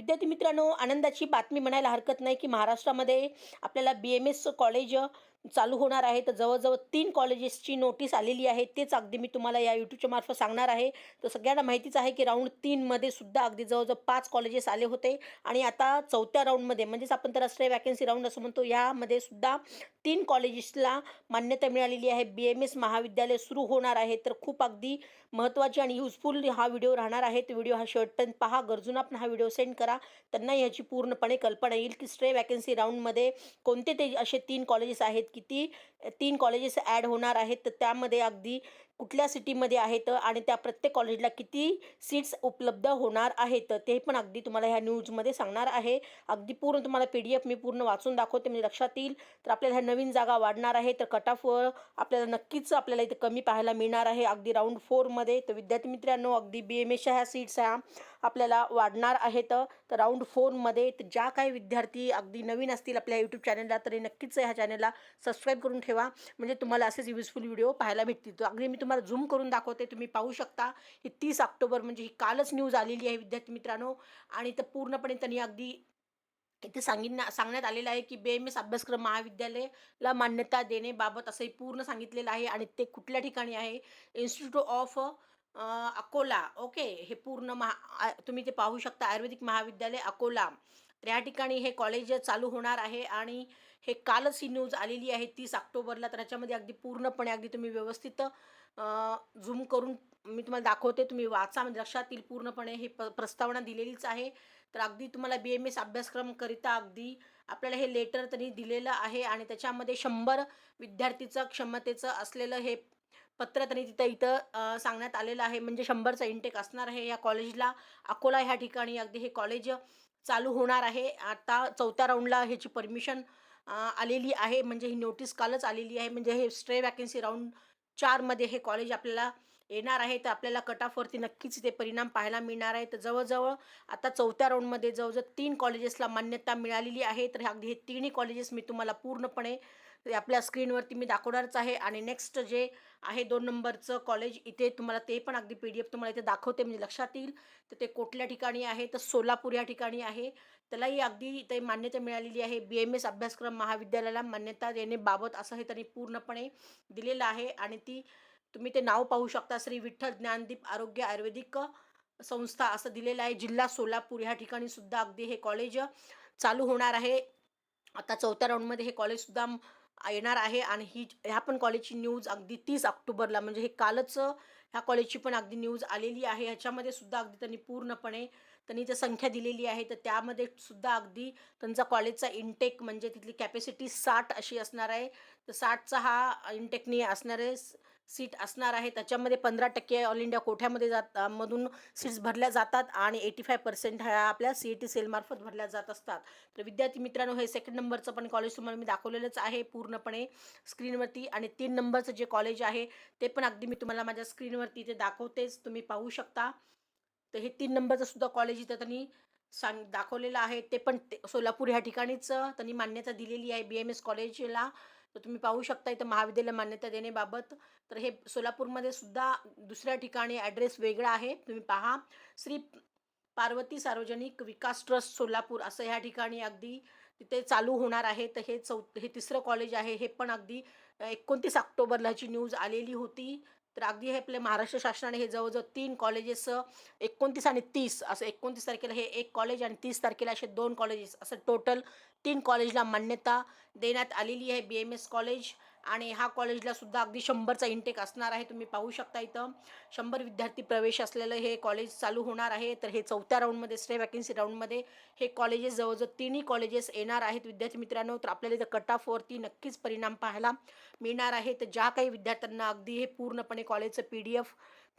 विद्यार्थी मित्रांनो आनंदाची बातमी म्हणायला हरकत नाही की महाराष्ट्रामध्ये आपल्याला बी एम एस कॉलेज चालू होणार आहे. तर जवळजवळ तीन कॉलेजेसची नोटीस आलेली आहे. तेच अगदी मी तुम्हाला या यूट्यूबच्या मार्फत सांगणार आहे. तर सगळ्यांना माहितीच आहे की राऊंड तीनमध्ये सुद्धा अगदी जवळजवळ पाच कॉलेजेस आले होते. आणि आता चौथ्या राऊंडमध्ये म्हणजेच आपण तर राष्ट्रीय वॅकन्सी राऊंड असं म्हणतो यामध्ये सुद्धा तीन कॉलेजेसला मान्यता मिळालेली आहे. बी एम एस महाविद्यालय सुरू होणार आहे. तर खूप अगदी महत्त्वाची आणि युजफुल हा व्हिडिओ राहणार आहे. तो व्हिडिओ हा शेवटपर्यंत पहा. गरजून आपण हा व्हिडिओ सेंड करा. त्यांना याची पूर्णपणे कल्पना येईल की स्ट्रे वॅकन्सी राऊंडमध्ये कोणते ते असे तीन कॉलेजेस आहेत किती तीन कॉलेजेस ॲड होणार आहेत. तर त्यामध्ये अगदी कुठल्या सिटीमध्ये आहेत आणि त्या प्रत्येक कॉलेजला किती सीट्स उपलब्ध होणार आहेत ते पण अगदी तुम्हाला ह्या न्यूजमध्ये सांगणार आहे. अगदी पूर्ण तुम्हाला पी डी एफ मी पूर्ण वाचून दाखवते म्हणजे लक्षात येईल. तर आपल्याला ह्या नवीन जागा वाढणार आहे. तर कट ऑफ आपल्याला नक्कीच आपल्याला इथे कमी पाहायला मिळणार आहे. अगदी राऊंड फोरमध्ये तर विद्यार्थी मित्रांनो अगदी बी एम एच्या ह्या सीट्स ह्या आपल्याला वाढणार आहेत. तर राऊंड फोनमध्ये तर ज्या काही विद्यार्थी अगदी नवीन असतील आपल्या यूट्यूब चॅनलला तरी नक्कीच ह्या चॅनलला सबस्क्राईब करून ठेवा. म्हणजे तुम्हाला असेच युजफुल व्हिडिओ पाहायला भेटतील. तर अगदी मी तुम्हाला झूम करून दाखवते तुम्ही पाहू शकता. ही तीस ऑक्टोबर म्हणजे ही कालच न्यूज आलेली आहे विद्यार्थी मित्रांनो. आणि तर पूर्णपणे त्यांनी अगदी इथे सांगितलं सांगण्यात आलेलं आहे की बी एम एस अभ्यासक्रम महाविद्यालयाला मान्यता देण्याबाबत असंही पूर्ण सांगितलेलं आहे. आणि ते कुठल्या ठिकाणी आहे? Institute of Akola. ओके. हे पूर्ण महा तुम्ही ते पाहू शकता. आयुर्वेदिक महाविद्यालय अकोला. तर या ठिकाणी हे कॉलेज चालू होणार आहे आणि हे कालच ही न्यूज आलेली आहे तीस ऑक्टोबरला. तर याच्यामध्ये अगदी पूर्णपणे अगदी तुम्ही व्यवस्थित झूम करून मी तुम्हाला दाखवते. तुम्ही वाचा. म्हणजे लक्षात येईल पूर्णपणे हे प प्रस्तावना दिलेलीच आहे. तर अगदी तुम्हाला बी एम एस अभ्यासक्रमकरिता अगदी आपल्याला हे लेटर त्यांनी दिलेलं आहे आणि त्याच्यामध्ये शंभर विद्यार्थीचं क्षमतेचं असलेलं हे पत्र त्यांनी तिथं इथं सांगण्यात आलेलं आहे. म्हणजे शंभरचा इंटेक असणार आहे. या कॉलेजला अकोला ह्या ठिकाणी अगदी हे कॉलेज चालू होणार आहे. आता चौथ्या राऊंडला ह्याची परमिशन आलेली आहे. म्हणजे ही नोटीस कालच आलेली आहे. म्हणजे हे स्ट्रे वॅकन्सी राऊंड चारमध्ये हे कॉलेज आपल्याला येणार आहे. तर आपल्याला कट ऑफवरती नक्कीच ते परिणाम पाहायला मिळणार आहे. तर जवळजवळ आता चौथ्या राऊंडमध्ये जवळजवळ तीन कॉलेजेसला मान्यता मिळालेली आहे. तर हे अगदी हे तिन्ही कॉलेजेस मी तुम्हाला पूर्णपणे आपल्या स्क्रीनवरती मी दाखवणारच आहे. आणि नेक्स्ट जे आहे दोन नंबरचं कॉलेज इथे तुम्हाला ते पण अगदी पी डी एफ तुम्हाला इथे दाखवते. म्हणजे लक्षात येईल. तर ते कुठल्या ठिकाणी आहे? तर सोलापूर या ठिकाणी आहे. त्यालाही अगदी इथे मान्यता मिळालेली आहे. बी एम एस अभ्यासक्रम महाविद्यालयाला मान्यता देण्याबाबत असं हे त्यांनी पूर्णपणे दिलेलं आहे. आणि ती तुम्ही ते नाव पाहू शकता. श्री विठ्ठल ज्ञानदीप आरोग्य आयुर्वेदिक संस्था असं दिलेलं आहे. जिल्हा सोलापूर ह्या ठिकाणी सुद्धा अगदी हे कॉलेज चालू होणार आहे. आता चौथ्या राऊंडमध्ये हे कॉलेजसुद्धा येणार आहे आणि ही ह्या पण कॉलेजची न्यूज अगदी तीस ऑक्टोबरला म्हणजे हे कालच ह्या कॉलेजची पण अगदी न्यूज आलेली आहे. ह्याच्यामध्ये सुद्धा अगदी त्यांनी पूर्णपणे त्यांनी ज्या संख्या दिलेली आहे तर त्यामध्ये सुद्धा अगदी त्यांचा कॉलेजचा इंटेक म्हणजे तिथली कॅपॅसिटी साठ अशी असणार आहे. तर साठचा हा इंटेकनी आहे. सीट असणार आहे. त्याच्यामध्ये पंधरा टक्के ऑल इंडिया कोठ्यामध्ये जात मधून सीट्स भरल्या जातात आणि एटी फाय पर्सेंट ह्या आपल्या सी ई टी सेलमार्फत भरल्या जात असतात. तर विद्यार्थी मित्रांनो हे सेकंड नंबरचं पण कॉलेज तुम्हाला मी दाखवलेलंच आहे पूर्णपणे स्क्रीनवरती आणि तीन नंबरचं जे कॉलेज आहे ते पण अगदी मी तुम्हाला माझ्या स्क्रीनवरती इथे दाखवतेच. तुम्ही पाहू शकता. तर हे तीन नंबरचं सुद्धा कॉलेज इथं त्यांनी सांग दाखवलेलं आहे. ते पण ते सोलापूर ह्या ठिकाणीच त्यांनी मान्यता दिलेली आहे बी एम एस कॉलेजला तर तुम्ही पाहू शकता इथं महाविद्यालय मान्यता देण्याबाबत. तर हे सोलापूरमध्ये सुद्धा दुसऱ्या ठिकाणी ॲड्रेस वेगळा आहे. तुम्ही पहा. श्री पार्वती सार्वजनिक विकास ट्रस्ट सोलापूर असं ह्या ठिकाणी अगदी तिथे चालू होणार आहे. तर हे चौ हे तिसरं कॉलेज आहे. हे पण अगदी एकोणतीस ऑक्टोबरला ह्याची न्यूज आलेली होती. तर अगदी हे आपल्या महाराष्ट्र शासनाने हे जवळजवळ तीन कॉलेजेस एकोणतीस आणि तीस असं एकोणतीस तारखेला हे एक कॉलेज आणि तीस तारखेला असे दोन कॉलेजेस असं टोटल तीन कॉलेजला मान्यता देण्यात आलेली आहे बी एम एस कॉलेज आणि ह्या कॉलेजला सुद्धा अगदी शंभरचा इंटेक असणार आहे तुम्ही पाहू शकता इथं. शंभर विद्यार्थी प्रवेश असलेलं हे कॉलेज चालू होणार आहे. तर हे चौथ्या राऊंडमध्ये स्टे वॅकन्सी राऊंडमध्ये हे कॉलेजेस जवळजवळ तिन्ही कॉलेजेस येणार आहेत. विद्यार्थी मित्रांनो तर आपल्याला इथं कट ऑफवरती नक्कीच परिणाम पाहायला मिळणार आहे. तर ज्या काही विद्यार्थ्यांना अगदी हे पूर्णपणे कॉलेजचं पी डी एफ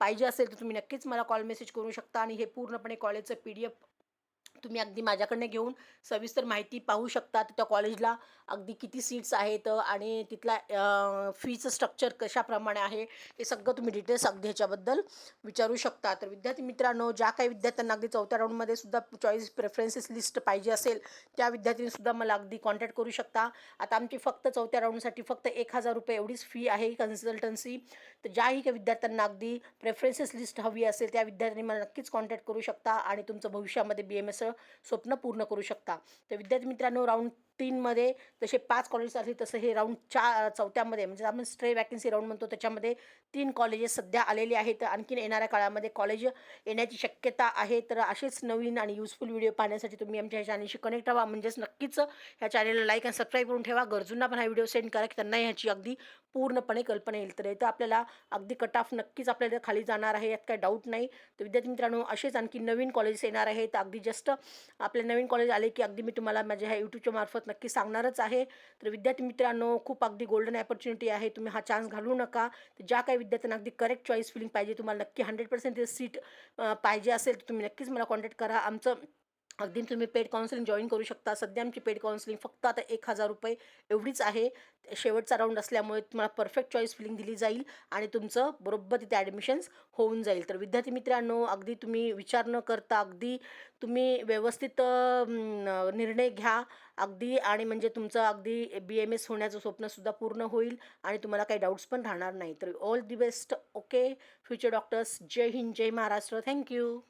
पाहिजे असेल तर तुम्ही नक्कीच मला कॉल मेसेज करू शकता. आणि हे पूर्णपणे कॉलेजचं पी डी एफ तुम्ही अगदी माझ्याकडनं घेऊन सविस्तर माहिती पाहू शकता त्या कॉलेजला अगदी किती सीट्स आहेत आणि तिथला फीचं स्ट्रक्चर कशाप्रमाणे आहे हे सगळं तुम्ही डिटेल्स अगदी ह्याच्याबद्दल विचारू शकता. तर विद्यार्थी मित्रांनो ज्या काही विद्यार्थ्यांना अगदी चौथ्या राऊंडमध्ये सुद्धा चॉईस प्रेफरन्सेस लिस्ट पाहिजे असेल त्या विद्यार्थ्यांनीसुद्धा मला अगदी कॉन्टॅक्ट करू शकता. आता आमची फक्त चौथ्या राऊंडसाठी फक्त एक हजार रुपये एवढीच फी आहे कन्सल्टन्सी तर ज्याही काही विद्यार्थ्यांना अगदी प्रेफरन्सेस लिस्ट हवी असेल त्या विद्यार्थ्यांनी मला नक्कीच कॉन्टॅक्ट करू शकता आणि तुमचं भविष्यामध्ये बी एम एस स्वप्न पूर्ण करू शकता. तर विद्यार्थी मित्रांनो राऊंड तीनमध्ये जसे पाच कॉलेजेस असले तसं हे राऊंड चा चौथ्यामध्ये म्हणजे आपण स्ट्रे वॅकन्सी राऊंड म्हणतो त्याच्यामध्ये तीन कॉलेजेस सध्या आलेले आहेत. आणखीन येणाऱ्या काळामध्ये कॉलेज येण्याची शक्यता आहे. तर असेच नवीन आणि युजफुल व्हिडिओ पाहण्यासाठी तुम्ही आमच्या ह्या चॅनलशी कनेक्ट व्हा म्हणजेच नक्कीच ह्या चॅनलला लाईक आणि सबस्क्राईब करून ठेवा. गरजूंना पण हा व्हिडिओ सेंड करा की त्यांना ह्याची अगदी पूर्णपणे कल्पना येईल. तर इथं आपल्याला अगदी कट ऑफ नक्कीच आपल्याला खाली जाणार आहे यात काही डाऊट नाही. तर विद्यार्थी मित्रांनो असेच आणखी नवीन कॉलेजेस येणार आहेत. अगदी जस्ट आपले नवीन कॉलेज आले की अगदी मी तुम्हाला माझ्या ह्या यूट्यूबच्या मार्फत नक्की सांगणारच आहे. तर विद्यार्थी मित्रांनो खूप अगदी गोल्डन ऑपॉर्च्युनिटी आहे. तुम्ही हा चान्स घालू नका. तर ज्या काही विद्यार्थ्यांना अगदी करेक्ट चॉईस फिलिंग पाहिजे तुम्हाला नक्की हंड्रेड पर्सेंट सीट पाहिजे असेल तर तुम्ही नक्कीच मला कॉन्टॅक्ट करा. आमचं अगदी तुम्ही पेड काउन्सिलिंग जॉईन करू शकता. सध्या आमची पेड काउन्सिलिंग फक्त आता एक हजार रुपये एवढीच आहे. शेवटचा राऊंड असल्यामुळे तुम्हाला परफेक्ट चॉईस फिलिंग दिली जाईल आणि तुमचं बरोबर तिथे ॲडमिशन्स होऊन जाईल. तर विद्यार्थी मित्रांनो अगदी तुम्ही विचार न करता अगदी तुम्ही व्यवस्थित निर्णय घ्या अगदी आणि म्हणजे तुमचं अगदी बी एम एस होण्याचं स्वप्नसुद्धा पूर्ण होईल आणि तुम्हाला काही डाऊट्स पण राहणार नाही. तर all the best okay future doctors Jai Hind Jai Maharashtra. Thank you